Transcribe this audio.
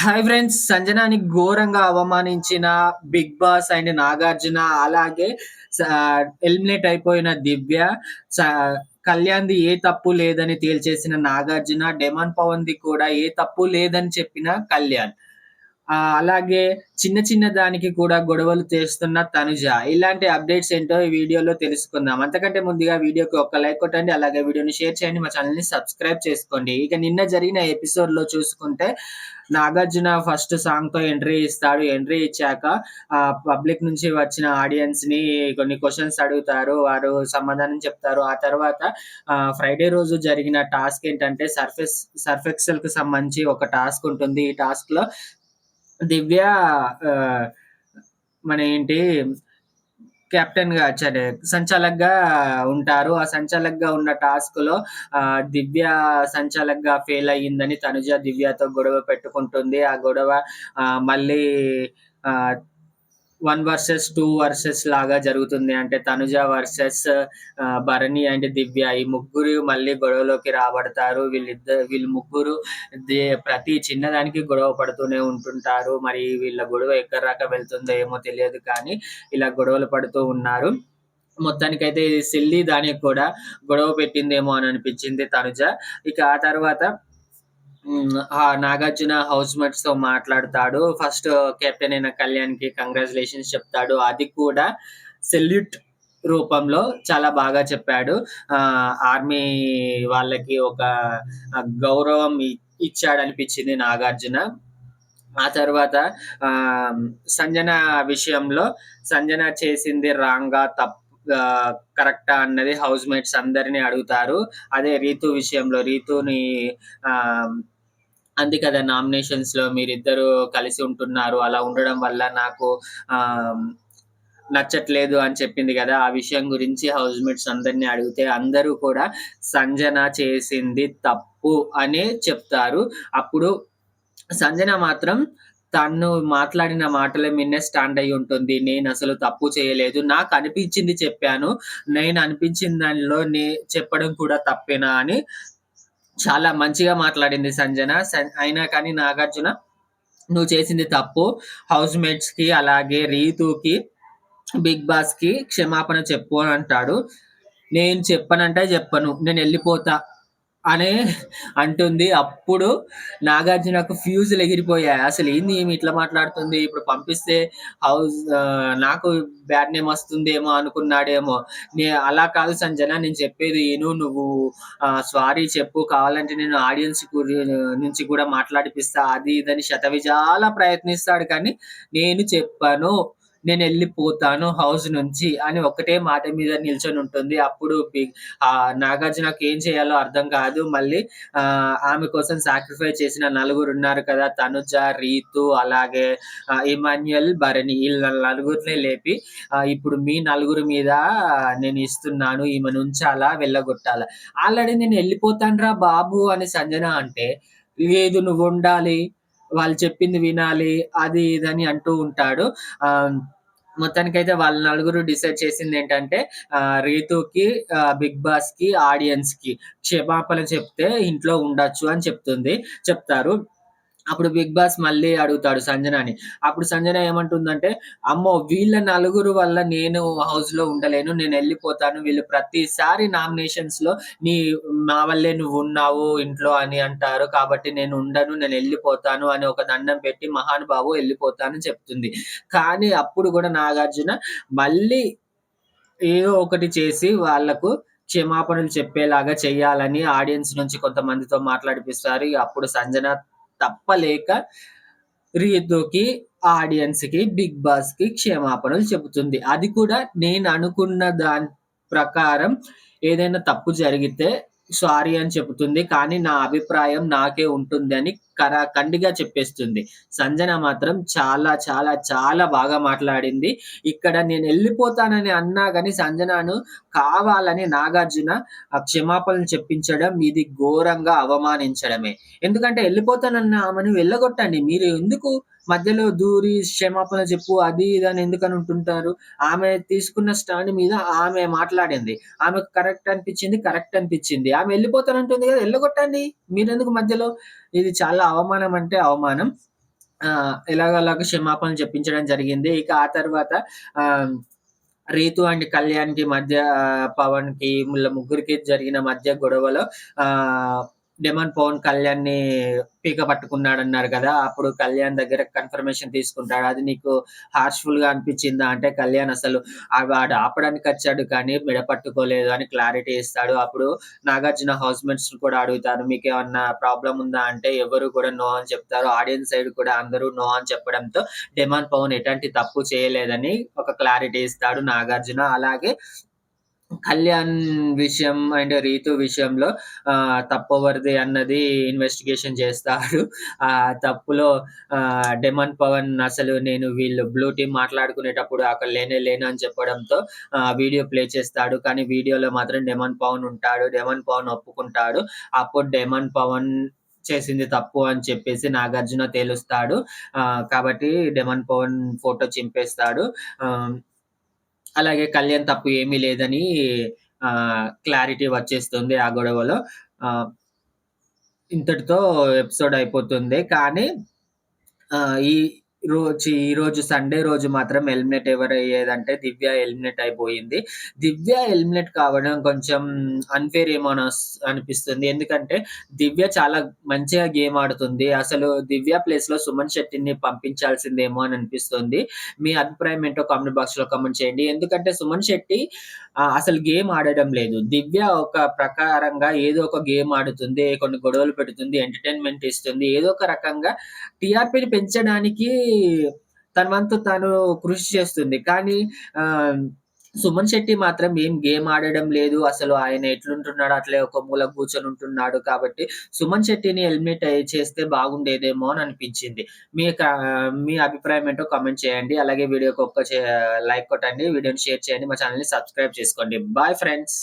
Hi friends! సంజనాని ఘోరంగా అవమానించిన 'big boss' and Nagarjuna, అలాగే ఎలిమినేట్ అయిపోయిన దివ్య, కళ్యాణ్‌ది ఏ తప్పు లేదని తేల్చేసిన నాగార్జున, డెమాన్ పవన్‌ది కూడా ఏ తప్పు లేదని చెప్పిన కళ్యాణ్. అలాగే చిన్న చిన్న దానికి కూడా గొడవలు చేస్తున్న తనుజ. ఇలాంటి అప్డేట్స్ ఏంటో ఈ వీడియోలో తెలుసుకుందాం. అంతకంటే ముందుగా వీడియోకి ఒక్క లైక్ కొట్టండి. అలాగే వీడియోని షేర్ చేయండి. మా ఛానల్ని సబ్స్క్రైబ్ చేసుకోండి. ఇక నిన్న జరిగిన ఎపిసోడ్‌లో చూసుకుంటే నాగార్జున ఫస్ట్ సాంగ్‌తో ఎంట్రీ ఇస్తాడు. ఎంట్రీ ఇచ్చాక ఆ పబ్లిక్ నుంచి వచ్చిన ఆడియన్స్‌ని కొన్ని క్వశ్చన్స్ అడుగుతారు. వారు సమాధానం చెప్తారు. ఆ తర్వాత ఫ్రైడే రోజు జరిగిన టాస్క్ ఏంటంటే సర్ఫెస్ సర్ఫ్ ఎక్సెల్‌కి సంబంధించి ఒక టాస్క్ ఉంటుంది. ఈ టాస్క్‌లో దివ్య మన ఏంటి కెప్టెన్‌గా సరే సంచాలక్‌గా ఉంటారు. ఆ సంచాలక్‌గా ఉన్న టాస్క్లో దివ్య సంచాలక్‌గా ఫెయిల్ అయ్యిందని తనుజ దివ్యతో గొడవ పెట్టుకుంటుంది. ఆ గొడవ మళ్ళీ వన్ వర్సెస్ టూ వర్సెస్ లాగా జరుగుతుంది. అంటే తనుజ వర్సెస్ భరణి అండ్ దివ్య ఈ ముగ్గురు మళ్ళీ గొడవలోకి రాబడతారు. వీళ్ళిద్దరు వీళ్ళు ముగ్గురు ప్రతి చిన్నదానికి గొడవ పడుతూనే ఉంటుంటారు. మరి వీళ్ళ గొడవ ఎక్కడి దాకా వెళ్తుందో ఏమో తెలియదు కానీ, ఇలా గొడవలు పడుతూ ఉన్నారు. మొత్తానికైతే ఇది సిల్లీ దానికి కూడా గొడవ పెట్టిందేమో అని అనిపించింది తనుజ. ఇక ఆ తర్వాత హ్మ్. ఆ నాగార్జున తో మాట్లాడతాడు. ఫస్ట్ కెప్టెన్ uh, అయిన కళ్యాణ్‌కి కంగ్రాచ్యులేషన్స్ చెప్తాడు. అది కూడా సెల్యూట్ రూపంలో చాలా బాగా చెప్పాడు. ఆహ్, ఆర్మీ వాళ్ళకి ఒక ఆహ్, గౌరవం ఇ ఇచ్చాడనిపించింది నాగార్జున. ఆ తర్వాత ఆహ్, సంజన విషయంలో సంజన చేసింది రాంగా? తప్ ఆహ్, కరెక్టా? అన్నది హౌస్‌మేట్స్ అందరిని అడుగుతారు. అదే రీతు విషయంలో రీతుని ఆహ్, అంది కదా నామినేషన్స్‌లో మీరిద్దరూ కలిసి ఉంటున్నారు. అలా ఉండడం వల్ల నాకు నచ్చట్లేదు అని చెప్పింది కదా ఆ విషయం గురించి హౌస్ మేట్స్ అందరిని అడిగితే అందరూ కూడా సంజన చేసింది తప్పు అని చెప్తారు. అప్పుడు సంజన మాత్రం తను మాట్లాడిన మాటల మీదనే స్టాండ్ అయి ఉంటుంది. నేను అసలు తప్పు చేయలేదు. నాకు అనిపించింది చెప్పాను. నేను అనిపించిన దానిలో నే చెప్పడం కూడా తప్పేనా అని చాలా మంచిగా మాట్లాడింది సంజన. సన్ అయినా కానీ నాగార్జున నువ్వు చేసింది తప్పు. హౌస్ మేట్స్కి అలాగే రీతుకి బిగ్ బాస్కి క్షమాపణ చెప్పు అని అంటాడు. నేను చెప్పనంటే చెప్పను. నేను వెళ్ళిపోతా అనే అంటుంది. అప్పుడు నాగార్జునకు ఫ్యూజులు ఎగిరిపోయాయి. అసలు ఏంది ఏమి ఇట్లా మాట్లాడుతుంది? ఇప్పుడు పంపిస్తే హౌస్ నాకు బ్యాడ్ నేమ్ వస్తుందేమో అనుకున్నాడేమో. నే అలా కాదు సంజన నేను చెప్పేది ఇను. నువ్వు సారీ చెప్పు. కావాలంటే నేను ఆడియన్స్ నుంచి కూడా మాట్లాడిపిస్తా. అది ఇదని శతవిజాల ప్రయత్నిస్తాడు కానీ, నేను చెప్పాను నేను వెళ్ళిపోతాను హౌస్ నుంచి అని ఒకటే మాట మీద నిల్చొని ఉంటుంది అప్పుడు నాగార్జునకు ఏం చేయాలో అర్థం కాదు. మళ్ళీ ఆమె కోసం సాక్రిఫై చేసిన నలుగురు ఉన్నారు కదా! తనుజ, రీతు అలాగే ఇమాన్యుయల్, భరణి వీళ్ళ నలుగురిని లేపి ఇప్పుడు మీ నలుగురి మీద నేను ఇస్తున్నాను. ఈమెను ఉంచాలా? వెళ్ళగొట్టాలా? ఆల్రెడీ నేను ఎళ్ళిపోతానురా బాబు అని సంజన అంటే, లేదు నువ్వుండాలి. వాళ్ళు చెప్పింది వినాలి. అది ఇదని అంటూ ఉంటాడు. మొత్తానికైతే వాళ్ళ నలుగురు డిసైడ్ చేసింది ఏంటంటే రీతుకి బిగ్ బాస్ బిగ్ ఆడియన్స్కి క్షమాపణ చెప్తే ఇంట్లో ఉండొచ్చు అని చెప్తుంది. చెప్తారు. అప్పుడు బిగ్ బాస్ మళ్ళీ అడుగుతాడు సంజనని. అప్పుడు సంజన ఏమంటుందంటే, అమ్మో! వీళ్ళ నలుగురు వల్ల నేను హౌస్‌లో ఉండలేను. నేను వెళ్ళిపోతాను వీళ్ళు ప్రతిసారి నామినేషన్స్‌లో నీ మా వల్లే నువ్వున్నావు ఇంట్లో అని అంటారు. కాబట్టి నేను ఉండను. నేను వెళ్ళిపోతాను అని ఒక దండం పెట్టి మహానుభావు వెళ్ళిపోతాను చెప్తుంది. కానీ అప్పుడు కూడా నాగార్జున మళ్ళీ ఏదో ఒకటి చేసి వాళ్ళకు క్షమాపణలు చెప్పేలాగా చేయాలని ఆడియన్స్ నుంచి కొంతమందితో మాట్లాడిపిస్తారు. అప్పుడు సంజన తప్పలేక ఆడియన్స్కి బిగ్ బాస్కి క్షమాపణలు చెబుతుంది. అది కూడా నేను అనుకున్న దాని ప్రకారం ఏదైనా తప్పు జరిగితే సారీ అని చెబుతుంది. కానీ నా అభిప్రాయం నాకే ఉంటుందని కరాఖండిగా చెప్పేస్తుంది. సంజన మాత్రం చాలా చాలా చాలా బాగా మాట్లాడింది. ఇక్కడ నేను వెళ్ళిపోతానని అన్నా కానీ సంజనను కావాలని నాగార్జున ఆ క్షమాపణలు చెప్పించడం ఇది ఘోరంగా అవమానించడమే. ఎందుకంటే వెళ్ళిపోతానన్న ఆమెను వెళ్ళగొట్టండి. మీరు ఎందుకు మధ్యలో దూరి క్షమాపణ చెప్పు అది ఇది అని ఎందుకని ఉంటుంటారు? ఆమె తీసుకున్న స్టాండ్ మీద ఆమె మాట్లాడింది. ఆమెకు కరెక్ట్ అనిపించింది. కరెక్ట్ అనిపించింది. ఆమె వెళ్ళిపోతానంటుంది కదా! వెళ్ళగొట్టండి మీరెందుకు మధ్యలో? ఇది చాలా అవమానం అంటే అవమానం. ఆ! ఎలాగోలాగ క్షమాపణలు చెప్పించడం జరిగింది. ఇక ఆ తర్వాత రీతు అండ్ కళ్యాణ్‌కి మధ్య పవన్‌కి వీళ్ళ ముగ్గురికి జరిగిన మధ్య గొడవలో ఆ డెమన్ పవన్ కళ్యాణ్ని పీక పట్టుకున్నాడు అన్నారు కదా! అప్పుడు కళ్యాణ్ దగ్గర కన్ఫర్మేషన్ తీసుకుంటాడు. అది నీకు హార్ష్‌ఫుల్‌గా అనిపించిందా? అంటే కళ్యాణ్ అసలు వాడు ఆపడానికి వచ్చాడు కానీ మెడ పట్టుకోలేదు అని క్లారిటీ ఇస్తాడు. అప్పుడు నాగార్జున హౌస్‌మేట్స్‌ని కూడా అడుగుతారు. మీకు ఏమన్నా ప్రాబ్లమ్ ఉందా? అంటే ఎవరు కూడా నో అని చెప్తారు. ఆడియన్స్ సైడ్ కూడా అందరూ నో అని చెప్పడంతో డెమాన్ పవన్ ఎటువంటి తప్పు చేయలేదని ఒక క్లారిటీ ఇస్తాడు నాగార్జున. అలాగే కళ్యాణ్ విషయం అండ్ రీతు విషయంలో ఆహ్, తప్పెవరిది అన్నది ఇన్వెస్టిగేషన్ చేస్తారు. ఆ తప్పులో ఆహ్, డెమన్ పవన్ అసలు నేను వీళ్ళు బ్లూ టీమ్ మాట్లాడుకునేటప్పుడు అక్కడ లేనే లేను అని చెప్పడంతో ఆహ్, వీడియో ప్లే చేస్తాడు. కానీ వీడియోలో మాత్రం డెమన్ పవన్ ఉంటాడు. డెమన్ పవన్ ఒప్పుకుంటాడు. అప్పుడు 'డెమన్ పవన్ చేసింది తప్పు అని చెప్పేసి నాగార్జున తేలుస్తాడు. ఆహ్, కాబట్టి డెమన్ పవన్ ఫోటో చింపేస్తాడు. ఆహ్, అలాగే కళ్యాణ్ తప్పు ఏమీ లేదని క్లారిటీ వచ్చేస్తుంది ఆ గొడవలో. ఇంతటితో ఎపిసోడ్ అయిపోతుంది. కానీ ఈ రోజు ఈ రోజు ఈరోజు సండే రోజు మాత్రం ఎలిమినేట్ ఎవరయ్యేదంటే దివ్య ఎలిమినేట్ అయిపోయింది. దివ్య ఎలిమినేట్ కావడం కొంచెం అన్ఫేర్ ఏమో అనిపిస్తుంది. ఎందుకంటే దివ్య చాలా మంచిగా గేమ్ ఆడుతుంది. అసలు దివ్య ప్లేస్‌లో సుమన్ శెట్టిని పంపించాల్సిందేమో అని అనిపిస్తుంది. మీ అభిప్రాయం ఏంటో కామెంట్ బాక్స్‌లో కామెంట్ చేయండి. ఎందుకంటే సుమన్ శెట్టి అసలు గేమ్ ఆడడం లేదు. దివ్య ఒక ప్రకారంగా ఏదో ఒక గేమ్ ఆడుతుంది. కొన్ని గొడవలు పెడుతుంది. ఎంటర్‌టైన్‌మెంట్ ఇస్తుంది. ఏదో ఒక రకంగా టీఆర్‌పీని పెంచడానికి తన వంతు తను కృషి చేస్తుంది. కానీ సుమన్ శెట్టి మాత్రం ఏం గేమ్ ఆడడం లేదు. అసలు ఆయన ఎట్లుంటున్నాడో అట్లే ఒక మూల కూర్చొని ఉంటున్నాడు. కాబట్టి సుమన్ శెట్టిని హెల్మెట్ చేస్తే బాగుండేదేమో అని అనిపించింది. మీ మీ అభిప్రాయం ఏంటో కామెంట్ చేయండి. అలాగే వీడియోకి ఒక్క లైక్ కొట్టండి. వీడియోని షేర్ చేయండి. మా ఛానల్ని సబ్స్క్రైబ్ చేసుకోండి. Bye friends.